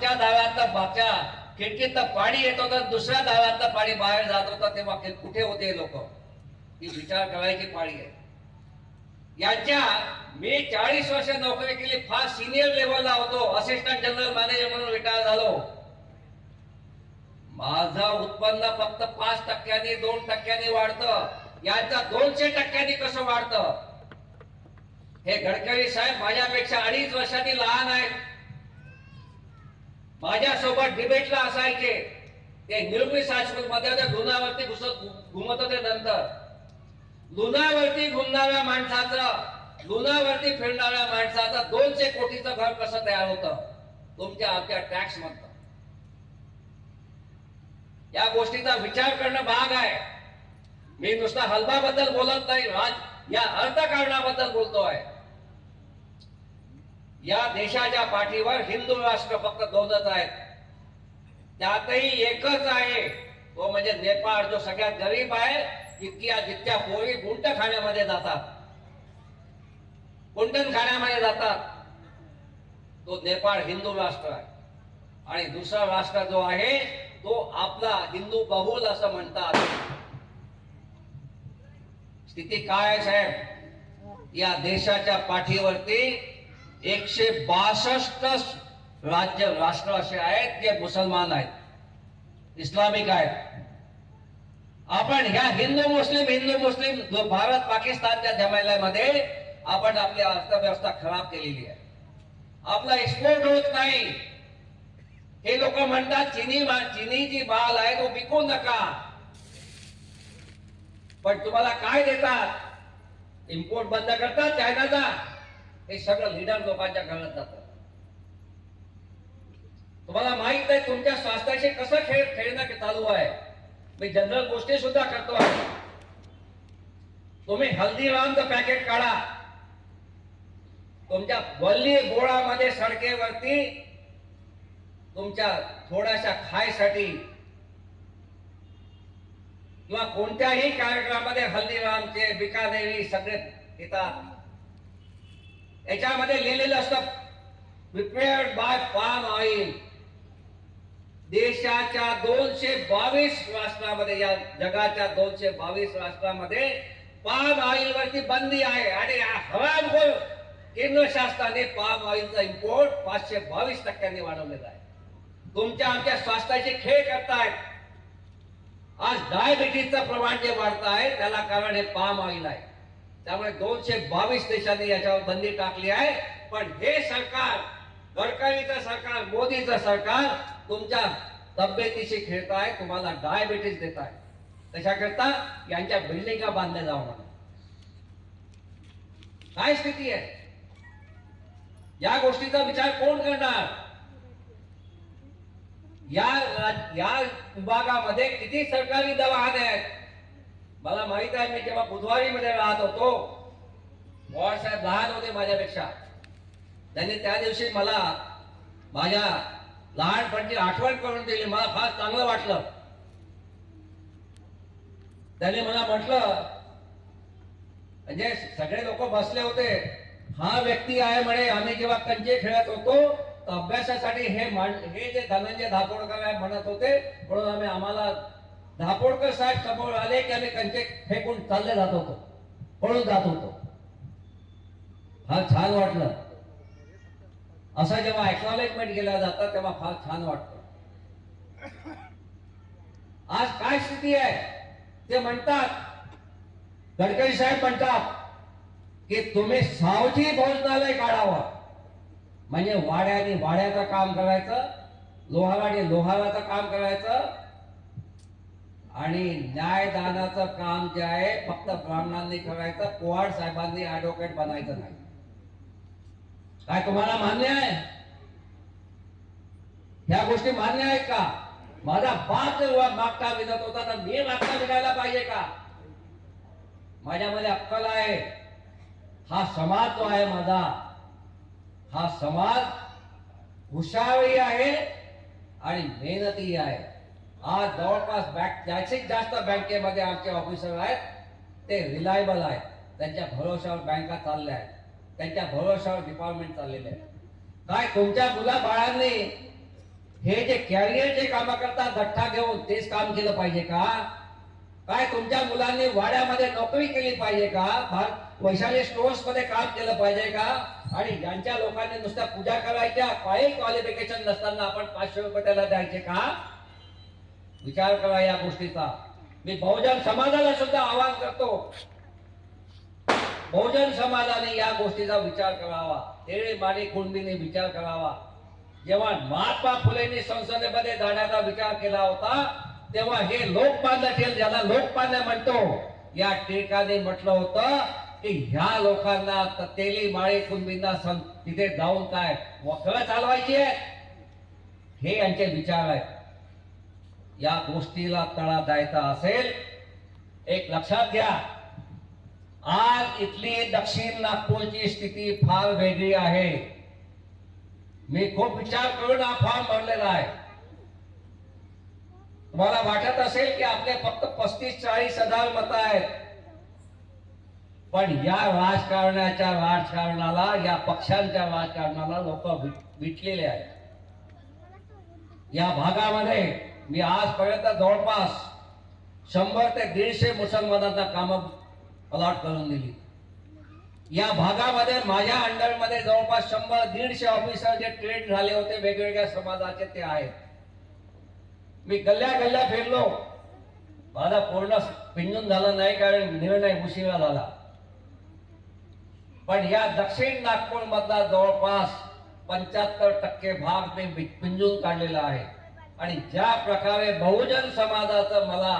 त्या दाव्यातलं मागच्या खिडकीतलं पाणी येत होतं दुसऱ्या दाव्यातलं पाणी बाहेर जात होतं ते ते कुठे होते लोक? ही विचार करायची पाळी आहे. यांच्या मी चाळीस वर्ष नोकरी केली फार सिनियर लेवलला होतो असिस्टंट जनरल मॅनेजर म्हणून रिटायर झालो. माझं उत्पन्न फक्त पाच टक्क्यांनी दोन टक्क्यांनी वाढतं. यांचं दोनशे टक्क्यांनी कसं वाढतं? हे गडकरी साहेब माझ्यापेक्षा अडीच वर्षांनी लहान आहेत. माझ्यासोबत डिबेटला असायचे. ते निर्मित हायस्कूल मध्ये होते लुणावरती घुसत घुमत होते नंतर. लुणावरती घुमणाऱ्या माणसाचं लुणावरती फिरणाऱ्या माणसाचं दोनशे कोटीचं घर कसं तयार होतं? तुमच्या आमच्या टॅक्स मधनं. या गोष्टीचा विचार करणं भाग आहे. मी नुसता हलबाबद्दल बोलत नाही राज या अर्थकारणाबद्दल बोलतोय. या देशाच्या पाठीवर हिंदू राष्ट्र फक्त दोनच आहेत. त्यातही एकच आहे तो म्हणजे नेपाळ जो सगळ्यात गरीब आहे जितक्या जितक्या पोरी गुंट खाण्यामध्ये जातात. कुंटन खाण्यामध्ये जातात. तो नेपाळ हिंदू राष्ट्र आहे. आणि दुसरा राष्ट्र जो आहे तो आपला हिंदू बहुल असं म्हणतात. स्थिती काय आहे साहेब? या देशाच्या पाठीवरती एकशे बासष्ट राज्य राष्ट्र असे आहेत जे मुसलमान आहेत. इस्लामिक आहेत. आपण ह्या हिंदू मुस्लिम हिंदू मुस्लिम भारत पाकिस्तानच्या जमायल्यामध्ये आपण आपली अर्थव्यवस्था खराब केलेली आहे. आपला एक्सपोर्ट होत नाही. हे लोक म्हणतात चिनी चिनी जी माल आहे तो विकू नका. पण तुम्हाला काय देतात? इम्पोर्ट बंद करतात चायनाचा हे सगळं लिडर लोकांच्या घरात जातं. तुम्हाला माहीत आहे तुमच्या स्वास्थ्याशी कसं खेळ खेळणं चालू आहे? मी जनरल गोष्टी सुद्धा करतो आहे. तुम्ही हल्दीरामचं पॅकेट काढा. तुमच्या वल्ली गोळामध्ये सडकेवरती तुमच्या थोड्याशा खायसाठी किंवा कोणत्याही कार्यक्रमामध्ये हल्दीरामचे बिकादेवी सगळे येतात याच्यामध्ये लिहिलेलं असतं प्रिपेअर्ड बाय पाम ऑइल देशाच्या दोनशे बावीस राष्ट्रामध्ये या जगाच्या दोनशे बावीस राष्ट्रामध्ये पाम ऑइल वरती बंदी आहे. आणि हवामखोर केंद्र शासनाने पाम ऑइलचा इम्पोर्ट पाचशे बावीस टक्क्यांनी वाढवलेला आहे. तुमच्या आमच्या स्वास्थ्याचे खेळ करतायत आज डायबिटीजचं प्रमाण जे वाढत आहे त्याला कारण हे पाम ऑइल आहे. त्यामुळे दोनशे बावीस देशांनी याच्यावर बंदी टाकली आहे. पण हे सरकार गडकरीचं सरकार मोदीचं सरकार तुमच्या तब्येतीशी खेळत आहे तुम्हाला डायबिटीस देत आहे. त्याच्याकरता यांच्या बिल्डिंगा बांधल्या जावं म्हणून. काय स्थिती आहे? या गोष्टीचा विचार कोण करणार? या या विभागामध्ये किती सरकारी दवाखाने आहेत? मला माहीत आहे मी जेव्हा बुधवारी मध्ये राहत होतो पवार साहेब लहान होते माझ्यापेक्षा. त्यांनी त्या दिवशी मला माझ्या लहानपणची आठवण करून दिली. मला फार चांगलं वाटलं. त्यांनी मला म्हटलं म्हणजे सगळे लोक बसले होते. हा व्यक्ती आहे म्हणे. आम्ही जेव्हा कंचे खेळत होतो तर अभ्यासासाठी हे मान- हे जे धनंजय धाकोडकर आहे म्हणत होते म्हणून आम्ही आम्हाला धापोडकर साहेब समोर आले की आम्ही कंचे फेकून चालले जात होतो. पळून जात होतो. फार छान वाटलं. असं जेव्हा एक्नॉलेजमेंट केलं जातं तेव्हा फार छान वाटतं. आज काय स्थिती आहे? ते म्हणतात. गडकरी साहेब म्हणतात की तुम्ही सावजी भोजनालय काढावं. म्हणजे वाड्याने वाड्याचं काम करायचं लोहाराने लोहाराचं काम करायचं आणि न्यायदानाचं काम जे आहे फक्त ब्राह्मणांनी करायचं पोवाड साहेबांनी ऍडव्होकेट बनायचं नाही. काय तुम्हाला मान्य आहे? ह्या गोष्टी मान्य आहेत का? माझा बाप जर मागता विनत होता तर मी मागता विनायला पाहिजे का? माझ्यामध्ये अक्कल आहे. हा समाज जो आहे माझा हा समाज हुशारी आहे आणि मेहनती आहे. आज जवळपास बँक जास्तीत जास्त बँकेमध्ये आमचे ऑफिसर आहेत. ते रिलायबल आहेत. त्यांच्या भरोशावर बँका चालल्या आहेत. त्यांच्या भरोशावर डिपार्टमेंट चाललेले आहे काय तुमच्या मुला बाळांनी हे जे कॅरियरचे काम करतात गठ्ठा घेऊन तेच काम केलं पाहिजे का? काय तुमच्या मुलांनी वाड्यामध्ये नोकरी केली पाहिजे का? भारत वैशाली स्टोर्समध्ये काम केलं पाहिजे का? आणि ज्यांच्या लोकांनी नुसत्या पूजा करायच्या काही क्वालिफिकेशन नसताना आपण पाचशे रुपये त्याला द्यायचे का? विचार करा या गोष्टीचा. मी बहुजन समाजाला सुद्धा आवाहन करतो. बहुजन समाजाने या गोष्टीचा विचार करावा. तेळे माडी कुंडीने विचार करावा. जेव्हा महात्मा फुलेंनी संसदेमध्ये जाण्याचा विचार केला होता तेव्हा हे लोकमान्य ठेल ज्याला लोकमान्य म्हणतो या टिळकाने म्हटलं होतं की ह्या लोकांना तेली माळी कुंबींना तिथे जाऊन काय वखळ चालवायची आहेत हे यांचे विचार आहेत. या गोष्टीला तळा द्यायचा असेल एक लक्षात घ्या. आज इथली दक्षिण नागपूरची स्थिती फार वेगळी आहे. मी खूप विचार करून हा फॉर्म भरलेला आहे. तुम्हाला वाटत असेल की आपले फक्त पस्तीस चाळीस हजार मत आहेत. पण या राजकारणाच्या राजकारणाला या पक्षांच्या राजकारणाला लोक विटलेले आहेत. या भागामध्ये मी आजपर्यंत जवळपास शंभर ते दीडशे मुसलमानांना कामं अलॉट करून दिली. या भागामध्ये माझ्या अंडरमध्ये जवळपास शंभर दीडशे ऑफिसर जे ट्रेन झाले होते वेगवेगळ्या समाजाचे ते आहेत. मी गल्ल्या गल्ल्या फिरलो. माझा पूर्ण पिंजून झाला नाही कारण निर्णय उशिरा झाला. पण या दक्षिण नागपूर मधला जवळपास पंच्याहत्तर टक्के भाग मी पिंजून काढलेला आहे. आणि ज्या प्रकारे बहुजन समाजाचं मला